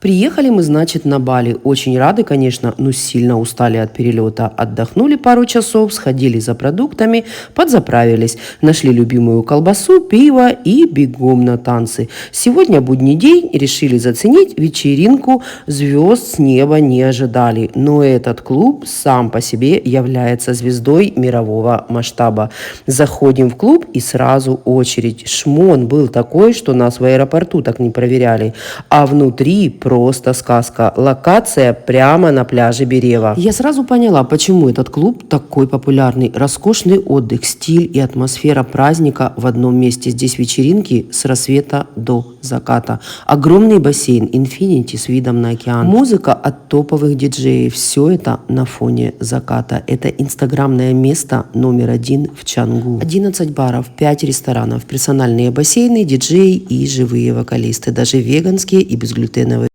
Приехали мы, значит, на Бали. Очень рады, конечно, но сильно устали от перелета. Отдохнули пару часов, сходили за продуктами, подзаправились. Нашли любимую колбасу, пиво и бегом на танцы. Сегодня будний день, решили заценить вечеринку. Звезд с неба не ожидали. Но этот клуб сам по себе является звездой мирового масштаба. Заходим в клуб и сразу очередь. Шмон был такой, что нас в аэропорту так не проверяли. А внутри просто сказка. Локация прямо на пляже Берева. Я сразу поняла, почему этот клуб такой популярный. Роскошный отдых, стиль и атмосфера праздника в одном месте. Здесь вечеринки с рассвета до заката. Огромный бассейн, инфинити с видом на океан. Музыка от топовых диджеев. Все это на фоне заката. Это инстаграмное место номер один в Чангу. 11 баров, 5 ресторанов, персональные бассейны, диджеи и живые вокалисты. Даже веганские и безглютеновые.